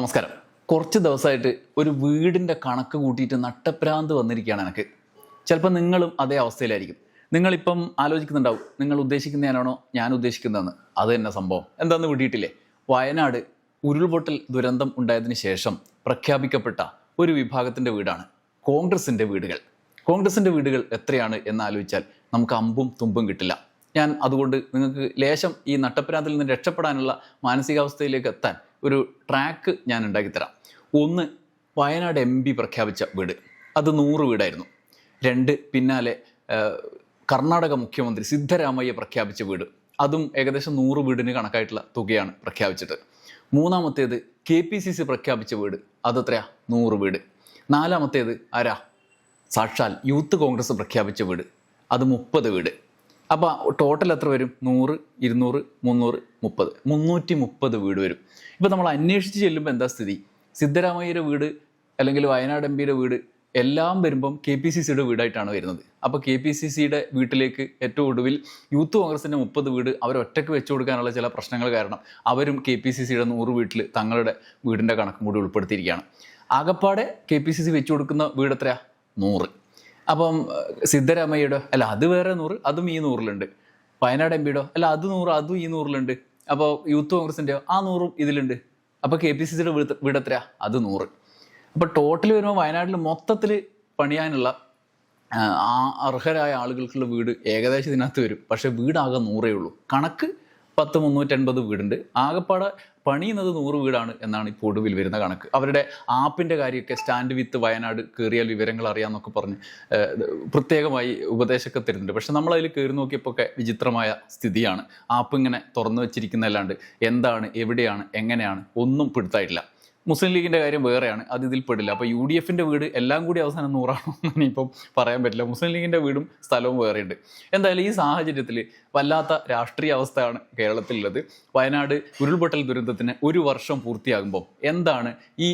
നമസ്കാരം. കുറച്ച് ദിവസമായിട്ട് ഒരു വീടിന്റെ കണക്ക് കൂട്ടിയിട്ട് നട്ടപ്രാന്ത് വന്നിരിക്കുകയാണ് എനിക്ക്. ചിലപ്പോൾ നിങ്ങളും അതേ അവസ്ഥയിലായിരിക്കും. നിങ്ങളിപ്പം ആലോചിക്കുന്നുണ്ടാവും നിങ്ങൾ ഉദ്ദേശിക്കുന്നതിനാണോ ഞാൻ ഉദ്ദേശിക്കുന്നതെന്ന്. അത് തന്നെ സംഭവം. എന്താന്ന് വിട്ടിട്ടില്ലേ വയനാട് ഉരുൾപൊട്ടൽ ദുരന്തം ഉണ്ടായതിനു ശേഷം പ്രഖ്യാപിക്കപ്പെട്ട ഒരു വിഭാഗത്തിന്റെ വീടാണ്. കോൺഗ്രസിന്റെ വീടുകൾ. കോൺഗ്രസിന്റെ വീടുകൾ എത്രയാണ് എന്ന് ആലോചിച്ചാൽ നമുക്ക് അമ്പും തുമ്പും കിട്ടില്ല. ഞാൻ അതുകൊണ്ട് നിങ്ങൾക്ക് ലേശം ഈ നട്ടപ്രാന്തിൽ നിന്ന് രക്ഷപ്പെടാനുള്ള മാനസികാവസ്ഥയിലേക്ക് എത്താൻ ഒരു ട്രാക്ക് ഞാൻ ഉണ്ടാക്കിത്തരാം ഒന്ന് വയനാട് എം പി പ്രഖ്യാപിച്ച വീട്. അത് നൂറ് വീടായിരുന്നു. രണ്ട് പിന്നാലെ കർണാടക മുഖ്യമന്ത്രി സിദ്ധരാമയ്യ പ്രഖ്യാപിച്ച വീട്. അതും ഏകദേശം നൂറ് വീടിന് കണക്കായിട്ടുള്ള തുകയാണ് പ്രഖ്യാപിച്ചത്. മൂന്നാമത്തേത് കെ പി സി സി പ്രഖ്യാപിച്ച വീട്. അതത്രയാ? നൂറ് വീട്. നാലാമത്തേത് ആരാ? സാക്ഷാൽ യൂത്ത് കോൺഗ്രസ് പ്രഖ്യാപിച്ച വീട്. അത് മുപ്പത് വീട്. അപ്പോൾ ടോട്ടൽ എത്ര വരും? നൂറ് ഇരുന്നൂറ് മുന്നൂറ് മുപ്പത്. മുന്നൂറ്റി മുപ്പത് വീട് വരും. ഇപ്പോൾ നമ്മൾ അന്വേഷിച്ച് ചെല്ലുമ്പോൾ എന്താ സ്ഥിതി? സിദ്ധരാമയ്യയുടെ വീട് അല്ലെങ്കിൽ വയനാട് എം പിയുടെ വീട് എല്ലാം വരുമ്പം കെ പി സി സിയുടെ വീടായിട്ടാണ് വരുന്നത്. അപ്പോൾ കെ പി സി സിയുടെ വീട്ടിലേക്ക് ഏറ്റവും ഒടുവിൽ യൂത്ത് കോൺഗ്രസിന്റെ മുപ്പത് വീട് അവർ ഒറ്റയ്ക്ക് വെച്ചു കൊടുക്കാനുള്ള ചില പ്രശ്നങ്ങൾ കാരണം അവരും കെ പി സി സിയുടെ നൂറ് വീട്ടിൽ തങ്ങളുടെ വീടിന്റെ കണക്കും കൂടി ഉൾപ്പെടുത്തിയിരിക്കുകയാണ്. ആകപ്പാടെ കെ പി സി സി വെച്ചു കൊടുക്കുന്ന വീട് എത്രയാ? നൂറ്. അപ്പം സിദ്ധരാമയ്യയുടെ അല്ല അത് വേറെ നൂറ് അതും ഈ നൂറിലുണ്ട്. വയനാട് എം പിയുടെ അല്ല അത് നൂറ് അതും ഈ നൂറിലുണ്ട്. അപ്പോൾ യൂത്ത് കോൺഗ്രസിന്റെ ആ നൂറും ഇതിലുണ്ട്. അപ്പോൾ കെ പി സി സിയുടെ വീട് വീട് എത്രയാ അത് നൂറ്. അപ്പോൾ ടോട്ടൽ വരുമ്പോൾ വയനാട്ടിൽ മൊത്തത്തിൽ പണിയാനുള്ള ആ അർഹരായ ആളുകൾക്കുള്ള വീട് ഏകദേശം ഇതിനകത്ത് വരും. പക്ഷേ വീടാകെ നൂറേ ഉള്ളൂ. കണക്ക് പത്ത് മുന്നൂറ്റൻപത് വീടുണ്ട്. ആകപ്പാടെ പണിയുന്നത് നൂറ് വീടാണ് എന്നാണ് ഇപ്പോൾ ഒടുവിൽ വരുന്ന കണക്ക്. അവരുടെ ആപ്പിന്റെ കാര്യമൊക്കെ സ്റ്റാൻഡ് വിത്ത് വയനാട് കയറിയാൽ വിവരങ്ങൾ അറിയാമെന്നൊക്കെ പറഞ്ഞ് പ്രത്യേകമായി ഉപദേശമൊക്കെ തരുന്നുണ്ട്. പക്ഷെ നമ്മളതിൽ കയറി നോക്കിയപ്പോൾ ഒക്കെ വിചിത്രമായ സ്ഥിതിയാണ്. ആപ്പ് ഇങ്ങനെ തുറന്നു വെച്ചിരിക്കുന്നതല്ലാണ്ട് എന്താണ് എവിടെയാണ് എങ്ങനെയാണ് ഒന്നും പിടുത്തായിട്ടില്ല മുസ്ലിം ലീഗിന്റെ കാര്യം വേറെയാണ്. അത് ഇതിൽ പെടില്ല. അപ്പോൾ യു ഡി എഫിന്റെ വീട് എല്ലാം കൂടി അവസാനം നൂറാണോ എന്ന് ഇനിയിപ്പം പറയാൻ പറ്റില്ല. മുസ്ലിം ലീഗിന്റെ വീടും സ്ഥലവും വേറെയുണ്ട്. എന്തായാലും ഈ സാഹചര്യത്തിൽ വല്ലാത്ത രാഷ്ട്രീയ അവസ്ഥയാണ് കേരളത്തിലുള്ളത്. വയനാട് ഉരുൾപൊട്ടൽ ദുരന്തത്തിന് ഒരു വർഷം പൂർത്തിയാകുമ്പോൾ എന്താണ് ഈ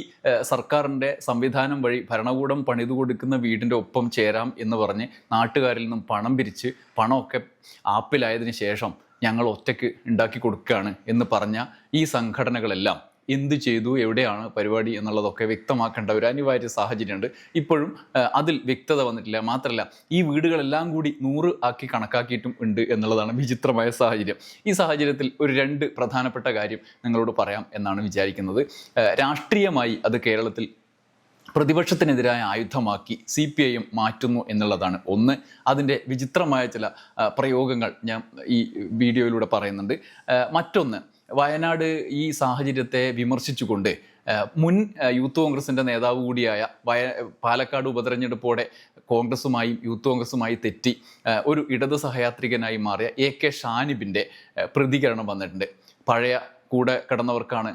സർക്കാരിന്റെ സംവിധാനം വഴി ഭരണകൂടം പണിതു കൊടുക്കുന്ന വീടിന്റെ ഒപ്പം ചേരാം എന്ന് പറഞ്ഞ് നാട്ടുകാരിൽ നിന്നും പണം പിരിച്ച് പണമൊക്കെ ആപ്പിലായതിനു ശേഷം ഞങ്ങൾ ഒറ്റയ്ക്ക് ഉണ്ടാക്കി കൊടുക്കുകയാണ് എന്ന് പറഞ്ഞ ഈ സംഘടനകളെല്ലാം എന്ത് ചെയ്തു എവിടെയാണ് പരിപാടി എന്നുള്ളതൊക്കെ വ്യക്തമാക്കേണ്ട ഒരു അനിവാര്യ സാഹചര്യമുണ്ട്. ഇപ്പോഴും അതിൽ വ്യക്തത വന്നിട്ടില്ല. മാത്രമല്ല ഈ വീടുകളെല്ലാം കൂടി നൂറ് ആക്കി കണക്കാക്കിയിട്ടും ഉണ്ട് എന്നുള്ളതാണ് വിചിത്രമായ സാഹചര്യം. ഈ സാഹചര്യത്തിൽ ഒരു രണ്ട് പ്രധാനപ്പെട്ട കാര്യം നിങ്ങളോട് പറയാം എന്നാണ് വിചാരിക്കുന്നത്. രാഷ്ട്രീയമായി അത് കേരളത്തിൽ പ്രതിപക്ഷത്തിനെതിരായ ആയുധമാക്കി സി പി ഐ എം മാറ്റുന്നു എന്നുള്ളതാണ് ഒന്ന്. അതിന്റെ വിചിത്രമായ ചില പ്രയോഗങ്ങൾ ഞാൻ ഈ വീഡിയോയിലൂടെ പറയുന്നുണ്ട്. മറ്റൊന്ന് വയനാട് ഈ സാഹചര്യത്തെ വിമർശിച്ചുകൊണ്ട് മുൻ യൂത്ത് കോൺഗ്രസിന്റെ നേതാവ് കൂടിയായ വയ പാലക്കാട് ഉപതെരഞ്ഞെടുപ്പോടെ കോൺഗ്രസുമായും യൂത്ത് കോൺഗ്രസുമായി തെറ്റി ഒരു ഇടത് സഹയാത്രികനായി മാറിയ എ കെ ഷാനിബിന്റെ പ്രതികരണം വന്നിട്ടുണ്ട്. പഴയ കൂടെ കിടന്നവർക്കാണ്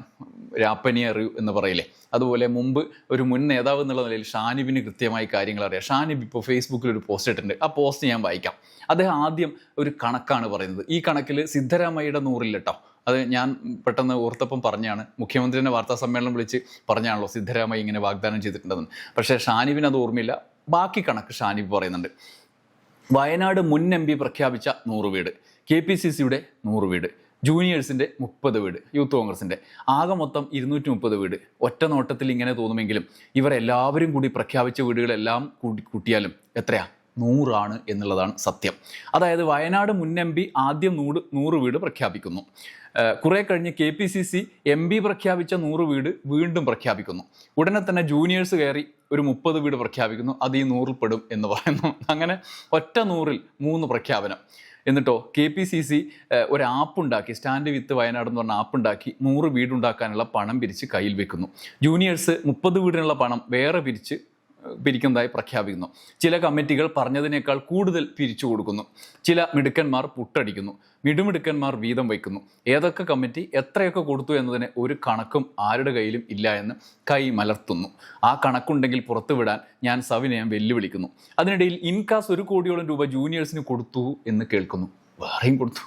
രാപ്പനി അറിയൂ എന്ന് പറയില്ലേ? അതുപോലെ മുമ്പ് ഒരു മുൻ നേതാവ് എന്നുള്ള നിലയിൽ ഷാനിബിന് കൃത്യമായി കാര്യങ്ങൾ അറിയാം. ഷാനിബ് ഇപ്പോൾ ഫേസ്ബുക്കിൽ ഒരു പോസ്റ്റ് ഇട്ടിട്ടുണ്ട്. ആ പോസ്റ്റ് ഞാൻ വായിക്കാം. അദ്ദേഹം ആദ്യം ഒരു കണക്കാണ് പറയുന്നത്. ഈ കണക്കിൽ സിദ്ധരാമയ്യയുടെ കേട്ടോ അത് ഞാൻ പെട്ടെന്ന് ഓർത്തപ്പം പറഞ്ഞാണ്. മുഖ്യമന്ത്രിനെ വാർത്താ സമ്മേളനം വിളിച്ച് പറഞ്ഞാണല്ലോ സിദ്ധരാമയ്യ ഇങ്ങനെ വാഗ്ദാനം ചെയ്തിട്ടുണ്ടെന്ന്. പക്ഷേ ഷാനിബിന് അത് ഓർമ്മയില്ല. ബാക്കി കണക്ക് ഷാനിബ് പറയുന്നുണ്ട്. വയനാട് മുൻ എം പി പ്രഖ്യാപിച്ച നൂറ് വീട്. കെ പി സി സിയുടെ നൂറ് വീട്. ജൂനിയേഴ്സിന്റെ മുപ്പത് വീട്. യൂത്ത് കോൺഗ്രസിന്റെ ആകെ മൊത്തം ഇരുന്നൂറ്റി മുപ്പത് വീട്. ഒറ്റ നോട്ടത്തിൽ ഇങ്ങനെ തോന്നുമെങ്കിലും ഇവരെല്ലാവരും കൂടി പ്രഖ്യാപിച്ച വീടുകളെല്ലാം കൂട്ടി കൂട്ടിയാലും എത്രയാ? നൂറാണ് എന്നുള്ളതാണ് സത്യം. അതായത് വയനാട് മുൻ എം പി ആദ്യം നൂറ് നൂറ് വീട് പ്രഖ്യാപിക്കുന്നു. കുറെ കഴിഞ്ഞ് K P C C M P പ്രഖ്യാപിച്ച നൂറ് വീട് വീണ്ടും പ്രഖ്യാപിക്കുന്നു. ഉടനെ തന്നെ ജൂനിയേഴ്സ് കയറി ഒരു മുപ്പത് വീട് പ്രഖ്യാപിക്കുന്നു. അത് ഈ നൂറിൽ പെടും എന്ന് പറയുന്നു. അങ്ങനെ ഒറ്റ നൂറിൽ മൂന്ന് പ്രഖ്യാപനം. എന്നിട്ടോ കെ പി സി സി ഒരു ആപ്പ് ഉണ്ടാക്കി സ്റ്റാൻഡ് വിത്ത് വയനാട് എന്ന് പറഞ്ഞ ആപ്പ് ഉണ്ടാക്കി നൂറ് വീടുണ്ടാക്കാനുള്ള പണം പിരിച്ച് കയ്യിൽ വെക്കുന്നു. ജൂനിയേഴ്സ് മുപ്പത് വീടിനുള്ള പണം വേറെ പിരിച്ച് പിരിക്കുന്നതായി പ്രഖ്യാപിക്കുന്നു. ചില കമ്മിറ്റികൾ പറഞ്ഞതിനേക്കാൾ കൂടുതൽ പിരിച്ചു കൊടുക്കുന്നു. ചില മിടുക്കന്മാർ പുട്ടടിക്കുന്നു. മിടുമിടുക്കന്മാർ വീതം വയ്ക്കുന്നു. ഏതൊക്കെ കമ്മിറ്റി എത്രയൊക്കെ കൊടുത്തു എന്നതിന് ഒരു കണക്കും ആരുടെ കയ്യിലും ഇല്ല എന്ന് കൈ മലർത്തുന്നു. ആ കണക്കുണ്ടെങ്കിൽ പുറത്തുവിടാൻ ഞാൻ സവിനയം വെല്ലുവിളിക്കുന്നു. അതിനിടയിൽ ഇൻകാസ് ഒരു കോടിയോളം രൂപ ജൂനിയേഴ്സിന് കൊടുത്തു എന്ന് കേൾക്കുന്നു. വേറെയും കൊടുത്തു.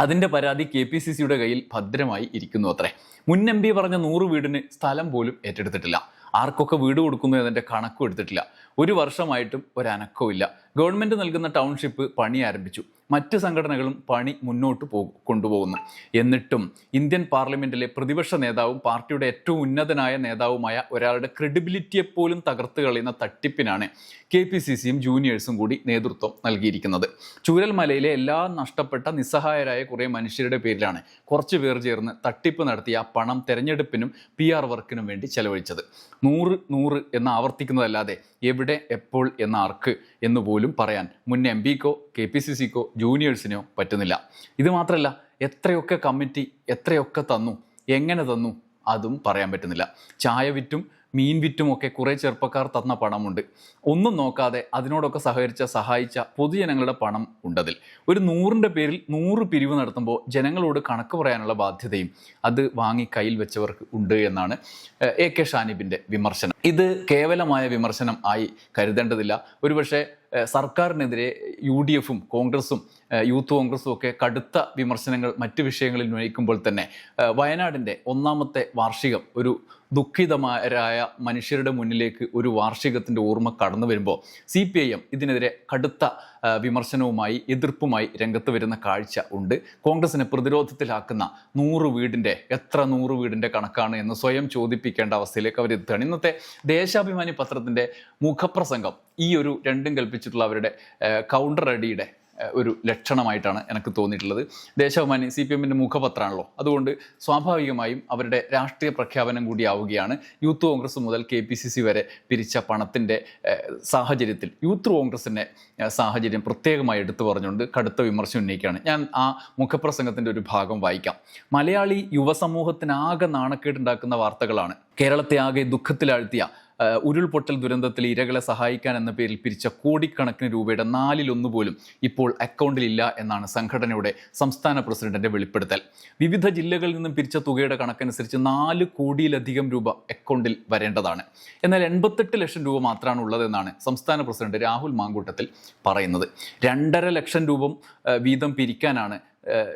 അതിന്റെ പരാതി കെ പി സി സിയുടെ കയ്യിൽ ഭദ്രമായി ഇരിക്കുന്നു അത്രേ. മുൻ എം പി പറഞ്ഞ നൂറ് വീടിന് സ്ഥലം പോലും ഏറ്റെടുത്തിട്ടില്ല. ആർക്കൊക്കെ വീട് കൊടുക്കുന്നു എന്നതിന്റെ കണക്കും എടുത്തിട്ടില്ല. ഒരു വർഷമായിട്ടും ഒരനക്കവും ഇല്ല ഗവൺമെന്റ് നൽകുന്ന ടൗൺഷിപ്പ് പണി ആരംഭിച്ചു. മറ്റ് സംഘടനകളും പണി മുന്നോട്ട് പോ കൊണ്ടുപോകുന്നു. എന്നിട്ടും ഇന്ത്യൻ പാർലമെന്റിലെ പ്രതിപക്ഷ നേതാവും പാർട്ടിയുടെ ഏറ്റവും ഉന്നതനായ നേതാവുമായ ഒരാളുടെ ക്രെഡിബിലിറ്റിയെ പോലും തകർത്ത് കളയുന്ന തട്ടിപ്പിനാണ് കെ പി സി സിയും ജൂനിയേഴ്സും കൂടി നേതൃത്വം നൽകിയിരിക്കുന്നത്. ചൂരൽമലയിലെ എല്ലാ നഷ്ടപ്പെട്ട നിസ്സഹായരായ കുറേ മനുഷ്യരുടെ പേരിലാണ് കുറച്ച് പേർ ചേർന്ന് തട്ടിപ്പ് നടത്തിയ പണം തെരഞ്ഞെടുപ്പിനും പി ആർ വർക്കിനും വേണ്ടി ചെലവഴിച്ചത്. നൂറ് നൂറ് എന്ന് ആവർത്തിക്കുന്നതല്ലാതെ എവിടെ എപ്പോൾ എന്ന ആർക്ക് എന്ന് പോലും പറയാൻ മുൻ എം പിക്കോ കെ പി സി സിക്കോ ജൂനിയേഴ്സിനോ പറ്റുന്നില്ല. ഇത് മാത്രമല്ല എത്രയൊക്കെ കമ്മിറ്റി എത്രയൊക്കെ തന്നു എങ്ങനെ തന്നു അതും പറയാൻ പറ്റുന്നില്ല. ചായ വിറ്റും മീൻ വിറ്റും ഒക്കെ കുറേ ചെറുപ്പക്കാർ തന്ന പണമുണ്ട്. ഒന്നും നോക്കാതെ അതിനോടൊക്കെ സഹകരിച്ച സഹായിച്ച പൊതുജനങ്ങളുടെ പണം ഉണ്ടതിൽ. ഒരു നൂറിന്റെ പേരിൽ നൂറ് പിരിവ് നടത്തുമ്പോൾ ജനങ്ങളോട് കണക്ക് പറയാനുള്ള ബാധ്യതയും അത് വാങ്ങി കയ്യിൽ വെച്ചവർക്ക് ഉണ്ട് എന്നാണ് എ കെ ഷാനിബിന്റെ വിമർശനം. ഇത് കേവലമായ വിമർശനം ആയി കരുതേണ്ടതില്ല. ഒരുപക്ഷെ സർക്കാരിനെതിരെ യു ഡി എഫും കോൺഗ്രസും യൂത്ത് കോൺഗ്രസും ഒക്കെ കടുത്ത വിമർശനങ്ങൾ മറ്റ് വിഷയങ്ങളിൽ ഉന്നയിക്കുമ്പോൾ തന്നെ വയനാടിന്റെ ഒന്നാമത്തെ വാർഷികം ഒരു ദുഃഖിതമാരായ മനുഷ്യരുടെ മുന്നിലേക്ക് ഒരു വാർഷികത്തിന്റെ ഓർമ്മ കടന്നു വരുമ്പോൾ സി പി ഐ എം ഇതിനെതിരെ കടുത്ത വിമർശനവുമായി എതിർപ്പുമായി രംഗത്ത് വരുന്ന കാഴ്ച ഉണ്ട്. കോൺഗ്രസിനെ പ്രതിരോധത്തിലാക്കുന്ന നൂറ് വീടിന്റെ എത്ര നൂറ് വീടിന്റെ കണക്കാണ് എന്ന് സ്വയം ചോദിപ്പിക്കേണ്ട അവസ്ഥയിലേക്ക് അവർ എത്തുകയാണ്. ഇന്നത്തെ ദേശാഭിമാനി പത്രത്തിന്റെ മുഖപ്രസംഗം ഈ ഒരു രണ്ടും കൽപ്പിച്ചിട്ടുള്ള അവരുടെ കൗണ്ടർ അടിയുടെ ഒരു ലക്ഷണമായിട്ടാണ് എനിക്ക് തോന്നിയിട്ടുള്ളത്. ദേശാഭിമാനി സി പി എമ്മിന്റെ മുഖപത്രമാണല്ലോ. അതുകൊണ്ട് സ്വാഭാവികമായും അവരുടെ രാഷ്ട്രീയ പ്രഖ്യാപനം കൂടിയാവുകയാണ് യൂത്ത് കോൺഗ്രസ് മുതൽ കെ പി സി സി വരെ പിരിച്ച പണത്തിന്റെ സാഹചര്യത്തിൽ. യൂത്ത് കോൺഗ്രസിന്റെ സാഹചര്യം പ്രത്യേകമായി എടുത്തു പറഞ്ഞുകൊണ്ട് കടുത്ത വിമർശനം ഉന്നയിക്കുകയാണ്. ഞാൻ ആ മുഖപ്രസംഗത്തിന്റെ ഒരു ഭാഗം വായിക്കാം. മലയാളി യുവസമൂഹത്തിനാകെ നാണക്കേടുണ്ടാക്കുന്ന വാർത്തകളാണ്. കേരളത്തെ ആകെ ദുഃഖത്തിലാഴ്ത്തിയ ഉരുൾപൊട്ടൽ ദുരന്തത്തിൽ ഇരകളെ സഹായിക്കാൻ എന്ന പേരിൽ പിരിച്ച കോടിക്കണക്കിന് രൂപയുടെ നാലിലൊന്നു പോലും ഇപ്പോൾ അക്കൗണ്ടിലില്ല എന്നാണ് സംഘടനയുടെ സംസ്ഥാന പ്രസിഡന്റിന്റെ വെളിപ്പെടുത്തൽ. വിവിധ ജില്ലകളിൽ നിന്നും പിരിച്ച തുകയുടെ കണക്കനുസരിച്ച് നാല് കോടിയിലധികം രൂപ അക്കൗണ്ടിൽ വരേണ്ടതാണ്. എന്നാൽ എൺപത്തെട്ട് ലക്ഷം രൂപ മാത്രമാണ് ഉള്ളതെന്നാണ് സംസ്ഥാന പ്രസിഡന്റ് രാഹുൽ മാങ്കൂട്ടത്തിൽ പറയുന്നത്. രണ്ടര ലക്ഷം രൂപ വീതം പിരിക്കാനാണ്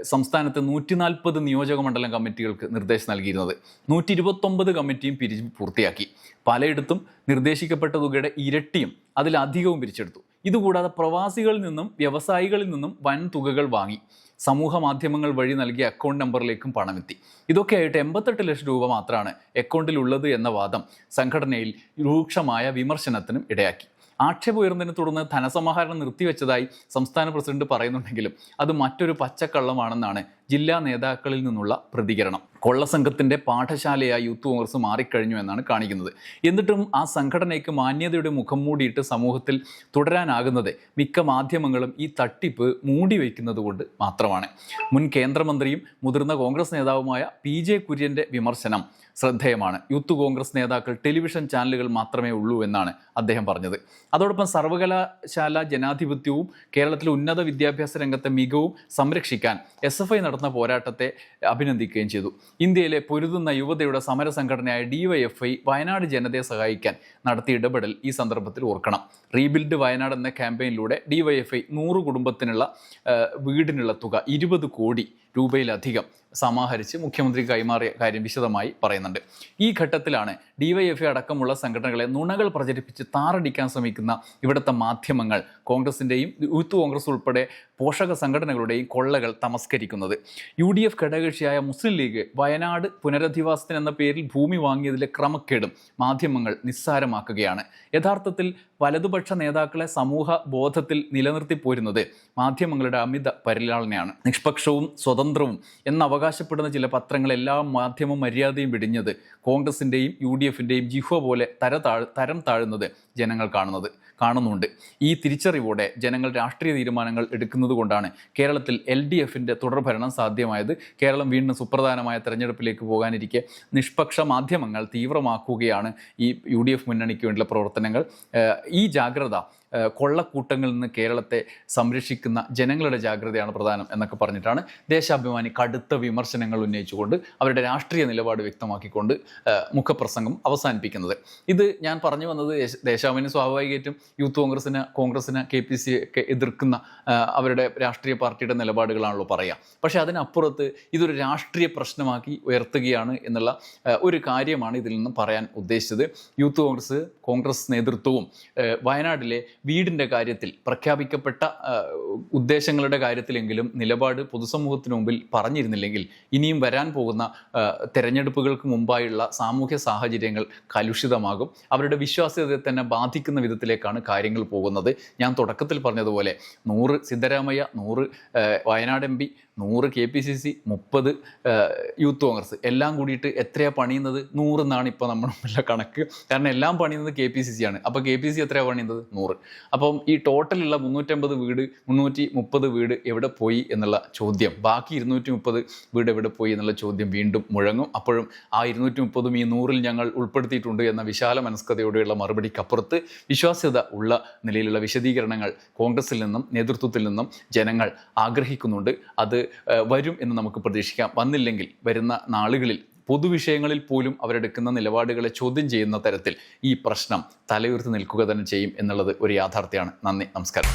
സംസ്ഥാനത്ത് നൂറ്റി നാൽപ്പത് നിയോജക മണ്ഡലം കമ്മിറ്റികൾക്ക് നിർദ്ദേശം നൽകിയിരുന്നത്. നൂറ്റി ഇരുപത്തൊമ്പത് കമ്മിറ്റിയും പിരിച്ച് പൂർത്തിയാക്കി. പലയിടത്തും നിർദ്ദേശിക്കപ്പെട്ട തുകയുടെ ഇരട്ടിയും അതിലധികവും പിരിച്ചെടുത്തു. ഇതുകൂടാതെ പ്രവാസികളിൽ നിന്നും വ്യവസായികളിൽ നിന്നും വൻ തുകകൾ വാങ്ങി. സമൂഹ മാധ്യമങ്ങൾ വഴി നൽകിയ അക്കൗണ്ട് നമ്പറിലേക്കും പണമെത്തി. ഇതൊക്കെയായിട്ട് എൺപത്തെട്ട് ലക്ഷം രൂപ മാത്രമാണ് അക്കൗണ്ടിലുള്ളത് എന്ന വാദം സംഘടനയിൽ രൂക്ഷമായ വിമർശനത്തിനും ഇടയാക്കി. ആക്ഷേപം ഉയർന്നതിനെ തുടർന്ന് ധനസമാഹരണം നിർത്തിവെച്ചതായി സംസ്ഥാന പ്രസിഡന്റ് പറയുന്നുണ്ടെങ്കിലും അത് മറ്റൊരു പച്ചക്കള്ളമാണെന്നാണ് ജില്ലാ നേതാക്കളിൽ നിന്നുള്ള പ്രതികരണം. കൊള്ളസംഘത്തിന്റെ പാഠശാലയായി യൂത്ത് കോൺഗ്രസ് മാറിക്കഴിഞ്ഞു എന്നാണ് കാണിക്കുന്നത്. എന്നിട്ടും ആ സംഘടനയ്ക്ക് മാന്യതയുടെ മുഖം മൂടിയിട്ട് സമൂഹത്തിൽ തുടരാനാകുന്നത് മിക്ക മാധ്യമങ്ങളും ഈ തട്ടിപ്പ് മൂടി വയ്ക്കുന്നത് കൊണ്ട് മാത്രമാണ്. മുൻ കേന്ദ്രമന്ത്രിയും മുതിർന്ന കോൺഗ്രസ് നേതാവുമായ പി ജെ കുര്യന്റെ വിമർശനം ശ്രദ്ധേയമാണ്. യൂത്ത് കോൺഗ്രസ് നേതാക്കൾ ടെലിവിഷൻ ചാനലുകൾ മാത്രമേ ഉള്ളൂ എന്നാണ് അദ്ദേഹം പറഞ്ഞത്. അതോടൊപ്പം സർവകലാശാല ജനാധിപത്യവും കേരളത്തിലെ ഉന്നത വിദ്യാഭ്യാസ രംഗത്തെ മികവും സംരക്ഷിക്കാൻ എസ് എഫ് ഐ പോരാട്ടത്തെ അഭിനന്ദിക്കുകയും ചെയ്തു. ഇന്ത്യയിലെ പൊരുതുന്ന യുവതയുടെ സമര സംഘടനയായ ഡിവൈഎഫ്ഐ വയനാട് ജനതയെ സഹായിക്കാൻ നടത്തിയ ഇടപെടൽ ഈ സന്ദർഭത്തിൽ ഓർക്കണം. റീബിൽഡ് വയനാട് എന്ന ക്യാമ്പയിനിലൂടെ ഡിവൈഎഫ്ഐ നൂറ് കുടുംബത്തിനുള്ള വീടിനുള്ള തുക ഇരുപത് കോടി രൂപയിലധികം. സമാഹരിച്ച് മുഖ്യമന്ത്രി കൈമാറിയ കാര്യം വിശദമായി പറയുന്നുണ്ട്. ഈ ഘട്ടത്തിലാണ് ഡിവൈഎഫ്ഐ അടക്കമുള്ള സംഘടനകളെ നുണകൾ പ്രചരിപ്പിച്ച് താറടിക്കാൻ ശ്രമിക്കുന്ന ഇവിടുത്തെ മാധ്യമങ്ങൾ കോൺഗ്രസിന്റെയും യൂത്ത് കോൺഗ്രസ് ഉൾപ്പെടെ പോഷക സംഘടനകളുടെയും കൊള്ളകൾ തമസ്കരിക്കുന്നത്. യു ഡി എഫ് ഘടകകക്ഷിയായ മുസ്ലിം ലീഗ് വയനാട് പുനരധിവാസത്തിന് എന്ന പേരിൽ ഭൂമി വാങ്ങിയതിലെ ക്രമക്കേടും മാധ്യമങ്ങൾ നിസ്സാരമാക്കുകയാണ്. യഥാർത്ഥത്തിൽ വലതുപക്ഷ നേതാക്കളെ സമൂഹ ബോധത്തിൽ നിലനിർത്തി പോരുന്നത് മാധ്യമങ്ങളുടെ അമിത പരിലാളനയാണ്. നിഷ്പക്ഷവും സ്വതന്ത്രവും എന്ന് അവകാശപ്പെടുന്ന ചില എല്ലാ മാധ്യമ മര്യാദയും വിടിഞ്ഞത് കോൺഗ്രസിന്റെയും യു ഡി എഫിന്റെയും ജിഹ്വ പോലെ തര താഴ് തരം താഴുന്നത് ജനങ്ങൾ കാണുന്നത്. കാണുന്നുണ്ട്. ഈ തിരിച്ചറിവോടെ ജനങ്ങൾ രാഷ്ട്രീയ തീരുമാനങ്ങൾ എടുക്കുന്നത് കൊണ്ടാണ് കേരളത്തിൽ എൽ ഡി എഫിന്റെ തുടർഭരണം സാധ്യമായത്. കേരളം വീണ്ടും സുപ്രധാനമായ തെരഞ്ഞെടുപ്പിലേക്ക് പോകാനിരിക്കെ. നിഷ്പക്ഷ മാധ്യമങ്ങൾ തീവ്രമാക്കുകയാണ് ഈ യു ഡി എഫ് മുന്നണിക്ക് വേണ്ടിയുള്ള പ്രവർത്തനങ്ങൾ. ഈ ജാഗ്രത കൊള്ളക്കൂട്ടങ്ങളിൽ നിന്ന് കേരളത്തെ സംരക്ഷിക്കുന്ന ജനങ്ങളുടെ ജാഗ്രതയാണ് പ്രധാനം എന്നൊക്കെ പറഞ്ഞിട്ടാണ് ദേശാഭിമാനി കടുത്ത വിമർശനങ്ങൾ ഉന്നയിച്ചുകൊണ്ട് അവരുടെ രാഷ്ട്രീയ നിലപാട് വ്യക്തമാക്കിക്കൊണ്ട് മുഖപ്രസംഗം അവസാനിപ്പിക്കുന്നത്. ഇത് ഞാൻ പറഞ്ഞു വന്നത് ദേശ- ദേശാഭിമാനി സ്വാഭാവികമായിട്ടും യൂത്ത് കോൺഗ്രസിന് കോൺഗ്രസിന് കെ പി സി ഒക്കെ എതിർക്കുന്ന അവരുടെ രാഷ്ട്രീയ പാർട്ടിയുടെ നിലപാടുകളാണല്ലോ പറയുക പക്ഷേ അതിനപ്പുറത്ത് ഇതൊരു രാഷ്ട്രീയ പ്രശ്നമാക്കി ഉയർത്തുകയാണ് എന്നുള്ള ഒരു കാര്യമാണ് ഇതിൽ നിന്ന് പറയാൻ ഉദ്ദേശിച്ചത്. യൂത്ത് കോൺഗ്രസ് കോൺഗ്രസ് നേതൃത്വവും വയനാട്ടിലെ വീടിന്റെ കാര്യത്തിൽ പ്രഖ്യാപിക്കപ്പെട്ട ഉദ്ദേശങ്ങളുടെ കാര്യത്തിലെങ്കിലും നിലപാട് പൊതുസമൂഹത്തിന് മുമ്പിൽ പറഞ്ഞിരുന്നില്ലെങ്കിൽ ഇനിയും വരാൻ പോകുന്ന തെരഞ്ഞെടുപ്പുകൾക്ക് മുമ്പായുള്ള സാമൂഹ്യ സാഹചര്യങ്ങൾ കലുഷിതമാകും. അവരുടെ വിശ്വാസ്യതയെ തന്നെ ബാധിക്കുന്ന വിധത്തിലേക്കാണ് കാര്യങ്ങൾ പോകുന്നത്. ഞാൻ തുടക്കത്തിൽ പറഞ്ഞതുപോലെ നൂറ് സിദ്ധരാമയ്യ നൂറ് വയനാട് എം നൂറ് കെ പി സി സി മുപ്പത് യൂത്ത് കോൺഗ്രസ്. എല്ലാം കൂടിയിട്ട് എത്രയാണ് പണിയുന്നത്? നൂറ് എന്നാണ് ഇപ്പോൾ നമ്മളുള്ള കണക്ക്. കാരണം എല്ലാം പണിയുന്നത് കെ പി സി സി ആണ്. അപ്പോൾ കെ പി സി എത്രയാണ് പണിയുന്നത്? നൂറ്. അപ്പം ഈ ടോട്ടലുള്ള മുന്നൂറ്റമ്പത് വീട് മുന്നൂറ്റി മുപ്പത് വീട് എവിടെ പോയി എന്നുള്ള ചോദ്യം. ബാക്കി ഇരുന്നൂറ്റി മുപ്പത് വീട് എവിടെ പോയി എന്നുള്ള ചോദ്യം വീണ്ടും മുഴങ്ങും. അപ്പോഴും ആ ഇരുന്നൂറ്റി മുപ്പതും ഈ നൂറിൽ ഞങ്ങൾ ഉൾപ്പെടുത്തിയിട്ടുണ്ട് എന്ന വിശാല മനസ്കതയോടെയുള്ള മറുപടിക്കപ്പുറത്ത് വിശ്വാസ്യത ഉള്ള നിലയിലുള്ള വിശദീകരണങ്ങൾ കോൺഗ്രസിൽ നിന്നും നേതൃത്വത്തിൽ നിന്നും ജനങ്ങൾ ആഗ്രഹിക്കുന്നുണ്ട്. അത് വരും എന്ന് നമുക്ക് പ്രതീക്ഷിക്കാം. വന്നില്ലെങ്കിൽ വരുന്ന നാളുകളിൽ പൊതുവിഷയങ്ങളിൽ പോലും അവരെടുക്കുന്ന നിലപാടുകളെ ചോദ്യം ചെയ്യുന്ന തരത്തിൽ ഈ പ്രശ്നം തലയുയർത്തി നിൽക്കുക തന്നെ ചെയ്യും എന്നുള്ളത് ഒരു യാഥാർത്ഥ്യമാണ്. നന്ദി നമസ്കാരം.